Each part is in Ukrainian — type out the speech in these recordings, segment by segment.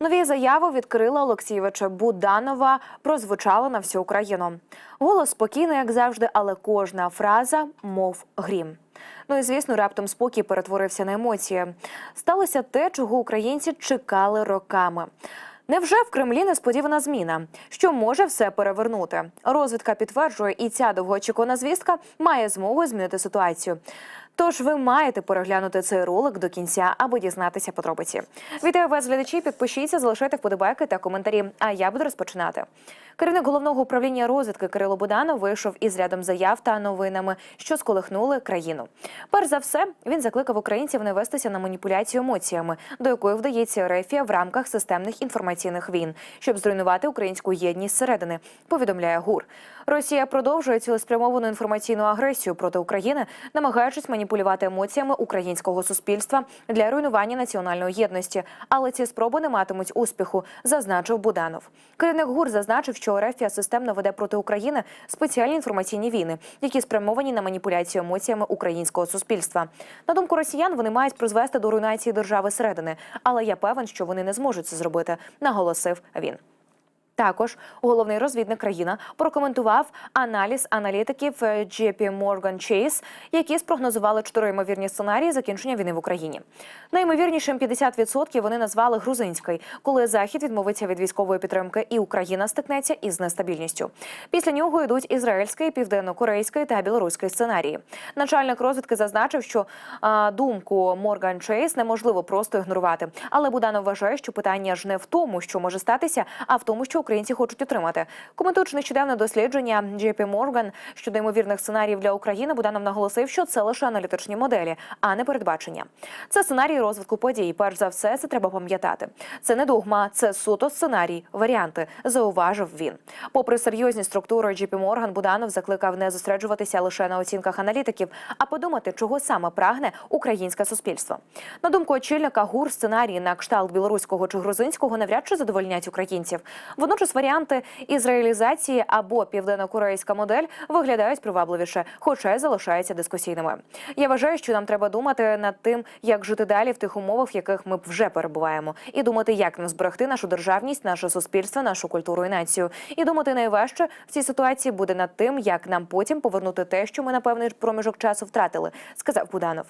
Нові заяви відкрила Олексійовича Буданова. Прозвучало на всю Україну. Голос спокійний, як завжди, але кожна фраза мов грім. Ну і звісно, раптом спокій перетворився на емоції. Сталося те, чого українці чекали роками. Невже в Кремлі несподівана зміна, що може все перевернути? Розвідка підтверджує, і ця довгоочікувана звістка має змогу змінити ситуацію. Тож ви маєте переглянути цей ролик до кінця, аби дізнатися подробиці. Вітаю вас, глядачі. Підпишіться, залишайте вподобайки та коментарі. А я буду розпочинати. Керівник головного управління розвідки Кирило Буданов вийшов із рядом заяв та новинами, що сколихнули країну. Перш за все, він закликав українців не вестися на маніпуляцію емоціями, до якої вдається Рефія в рамках системних інформаційних війн, щоб зруйнувати українську єдність зсередини. Повідомляє ГУР. Росія продовжує цілеспрямовану інформаційну агресію проти України, намагаючись маніпулювати емоціями українського суспільства для руйнування національної єдності. Але ці спроби не матимуть успіху, зазначив Буданов. Керівник ГУР зазначив, що Рефія системно веде проти України спеціальні інформаційні війни, які спрямовані на маніпуляцію емоціями українського суспільства. На думку росіян, вони мають призвести до руйнації держави середини, але я певен, що вони не зможуть це зробити, наголосив він. Також головний розвідник країна прокоментував аналіз аналітиків е, JP Morgan Chase, які спрогнозували чотири ймовірні сценарії закінчення війни в Україні. Найімовірнішим 50% вони назвали грузинський, коли захід відмовиться від військової підтримки, і Україна стикнеться із нестабільністю. Після нього йдуть ізраїльський, південно-корейський та білоруський сценарії. Начальник розвідки зазначив, що а, думку Морган Чейс неможливо просто ігнорувати. Але Буданов вважає, що питання ж не в тому, що може статися, а в тому, що українці хочуть отримати. Коментуючи нещодавне дослідження JP Morgan щодо ймовірних сценаріїв для України, Буданов наголосив, що це лише аналітичні моделі, а не передбачення. Це сценарій розвитку подій. Перш за все, це треба пам'ятати. Це не догма, це суто сценарій, варіанти, зауважив він. Попри серйозні структури JP Morgan, Буданов закликав не зосереджуватися лише на оцінках аналітиків, а подумати, чого саме прагне українське суспільство. На думку очільника ГУР, сценарії на кшталт білоруського чи грузинського навряд чи задовольнять українців. Водночас варіанти ізраїлізації або південно-корейська модель виглядають привабливіше, хоча й залишаються дискусійними. Я вважаю, що нам треба думати над тим, як жити далі в тих умовах, в яких ми вже перебуваємо, і думати, як нам зберегти нашу державність, наше суспільство, нашу культуру і націю. І думати найважче в цій ситуації буде над тим, як нам потім повернути те, що ми на певний проміжок часу втратили, сказав Буданов.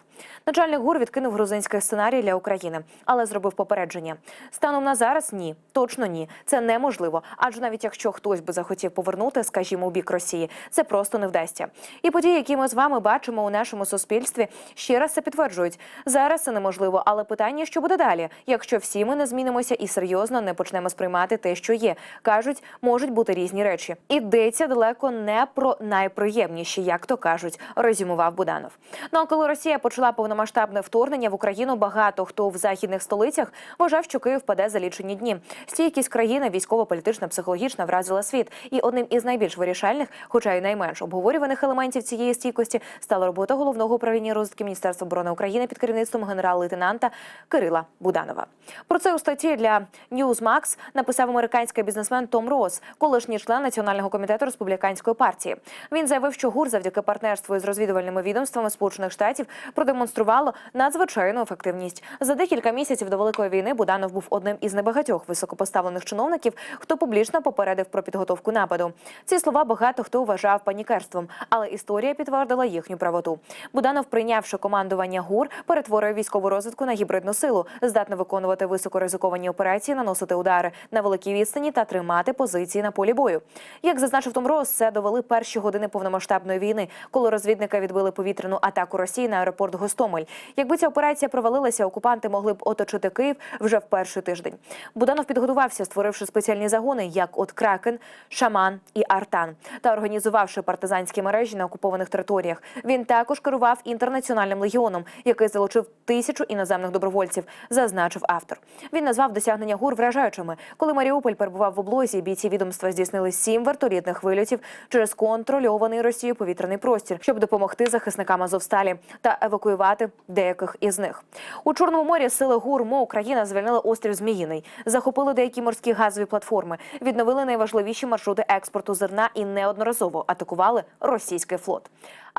Начальник ГУР відкинув грузинський сценарій для України, але зробив попередження. Станом на зараз ні, точно ні. Це неможливо. Адже навіть якщо хтось би захотів повернути, скажімо, у бік Росії, це просто не вдасться. І події, які ми з вами бачимо у нашому суспільстві, ще раз це підтверджують. Зараз це неможливо, але питання, що буде далі, якщо всі ми не змінимося і серйозно не почнемо сприймати те, що є, кажуть, можуть бути різні речі. Ідеться далеко не про найприємніші, як то кажуть, резюмував Буданов. Ну а коли Росія почала повномасштабне вторгнення в Україну, багато хто в західних столицях вважав, що Київ впаде за лічені дні. Стійкість країни військово-політична, психологічна вразила світ. І одним із найбільш вирішальних, хоча й найменш обговорюваних елементів цієї стійкості, стала робота головного управління розвитки Міністерства оборони України під керівництвом генерал-лейтенанта Кирила Буданова. Про це у статті для Newsmax написав американський бізнесмен Том Рос, колишній член національного комітету республіканської партії. Він заявив, що ГУР завдяки партнерству із розвідувальними відомствами Сполучених Штатів продемонструвало надзвичайну ефективність. За декілька місяців до великої війни Буданов був одним із небагатьох високопоставлених чиновників, хто публічно попередив про підготовку нападу. Ці слова багато хто вважав панікерством, але історія підтвердила їхню правоту. Буданов, прийнявши командування ГУР, перетворив військову розвитку на гібридну силу, здатну виконувати високоризиковані операції, наносити удари на великій відстані та тримати позиції на полі бою. Як зазначив Том Рос, це довели перші години повномасштабної війни, коли розвідники відбили повітряну атаку Росії на аеропорт Гостомель. Якби ця операція провалилася, окупанти могли б оточити Київ вже в перший тиждень. Буданов підготувався, створивши спеціальні загони, як от Кракен, Шаман і Артан, та організувавши партизанські мережі на окупованих територіях. Він також керував інтернаціональним легіоном, який залучив тисячу іноземних добровольців, зазначив автор. Він назвав досягнення гур вражаючими. Коли Маріуполь перебував в облозі, бійці відомства здійснили сім вертолітних вильотів через контрольований Росією повітряний простір, щоб допомогти захисникам Азовсталі та евакуювати деяких із них. У Чорному морі сили ГУР МО Україна звільнили острів Зміїний, захопили деякі морські газові платформи, відновили найважливіші маршрути експорту зерна і неодноразово атакували російський флот.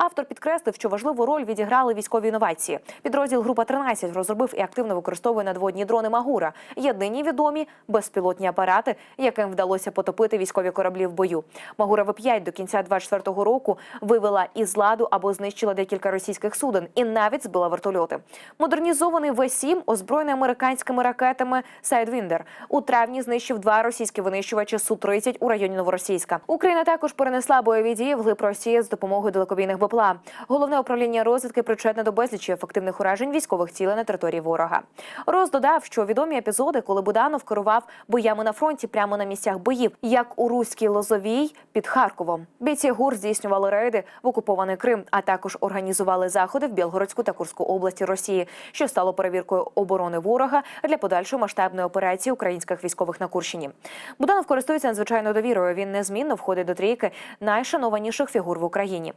Автор підкреслив, що важливу роль відіграли військові інновації. Підрозділ Група 13 розробив і активно використовує надводні дрони Магура. Єдині відомі безпілотні апарати, яким вдалося потопити військові кораблі в бою. Магура В-5 до кінця 24-го року вивела із ладу або знищила декілька російських суден і навіть збила вертольоти. Модернізований В-7 озброєний американськими ракетами Сайдвіндер. У травні знищив два російські винищувачі Су-30 у районі Новоросійська. Україна також перенесла бойові дії в глиб Росії з допомогою далекобійних БПЛА. Головне управління розвідки причетне до безлічі ефективних уражень військових цілей на території ворога. Роз додав, що відомі епізоди, коли Буданов керував боями на фронті прямо на місцях боїв, як у Руській Лозовій під Харковом. Бійці ГУР здійснювали рейди в окупований Крим, а також організували заходи в Білгородську та Курську області Росії, що стало перевіркою оборони ворога для подальшої масштабної операції українських військових на Курщині. Буданов користується надзвичайною довірою. Він незмінно входить до трійки найшанованіших фігур в Україні.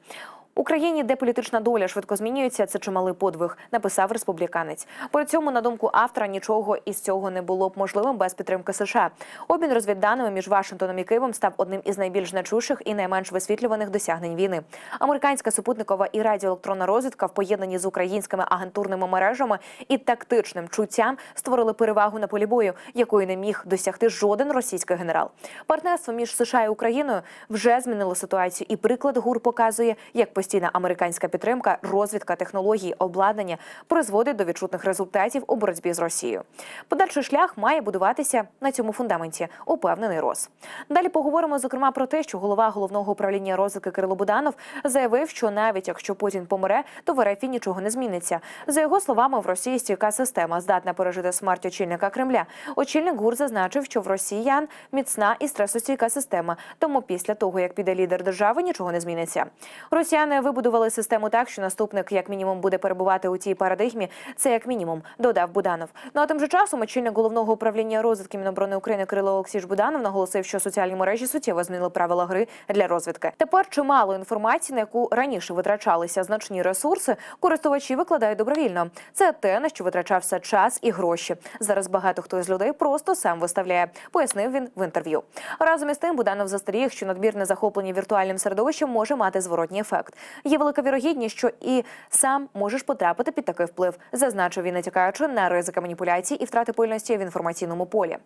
Україні, де політична доля швидко змінюється, це чималий подвиг, написав республіканець. При цьому, на думку автора, нічого із цього не було б можливим без підтримки США. Обмін розвідданими між Вашингтоном і Києвом став одним із найбільш значущих і найменш висвітлюваних досягнень війни. Американська супутникова і радіоелектронна розвідка в поєднанні з українськими агентурними мережами і тактичним чуттям створили перевагу на полі бою, якої не міг досягти жоден російський генерал. Партнерство між США і Україною вже змінило ситуацію, і приклад ГУР показує, як постійна американська підтримка, розвідка технологій, обладнання призводить до відчутних результатів у боротьбі з Росією. Подальший шлях має будуватися на цьому фундаменті, упевнений Рос. Далі поговоримо зокрема про те, що голова головного управління розвідки Кирило Буданов заявив, що навіть якщо Путін помре, то в РФ нічого не зміниться. За його словами, в Росії стійка система здатна пережити смерть очільника Кремля. Очільник ГУР зазначив, що в росіян міцна і стресостійка система. Тому після того, як піде лідер держави, нічого не зміниться. Росіяни вибудували систему так, що наступник як мінімум буде перебувати у тій парадигмі. Це як мінімум, додав Буданов. Ну а тим же часом очільник головного управління розвідки Міноборони України Кирило Олексійович Буданов наголосив, що соціальні мережі суттєво змінили правила гри для розвідки. Тепер чимало інформації, на яку раніше витрачалися значні ресурси, користувачі викладають добровільно. Це те, на що витрачався час і гроші. Зараз багато хто з людей просто сам виставляє, пояснив він в інтерв'ю. Разом із тим Буданов застеріг, що надмірне захоплення віртуальним середовищем може мати зворотній ефект. Є велика вірогідність, що і сам можеш потрапити під такий вплив, зазначив він, натякаючи на ризики маніпуляцій і втрати пильності в інформаційному полі.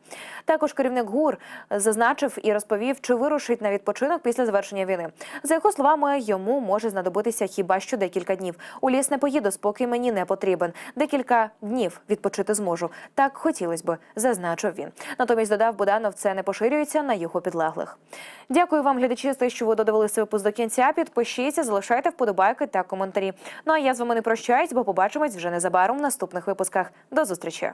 Також керівник ГУР зазначив і розповів, чи вирушить на відпочинок після завершення війни. За його словами, йому може знадобитися хіба що декілька днів. У ліс не поїду, спокій мені не потрібен. Декілька днів відпочити зможу. Так хотілось би, зазначив він. Натомість додав Буданов, це не поширюється на його підлеглих. Дякую вам, глядачі, за те, що ви додивилися випуск до кінця. Підпишіться, залишайте вподобайки та коментарі. Ну а я з вами не прощаюсь, бо побачимось вже незабаром в наступних випусках. До зустрічі.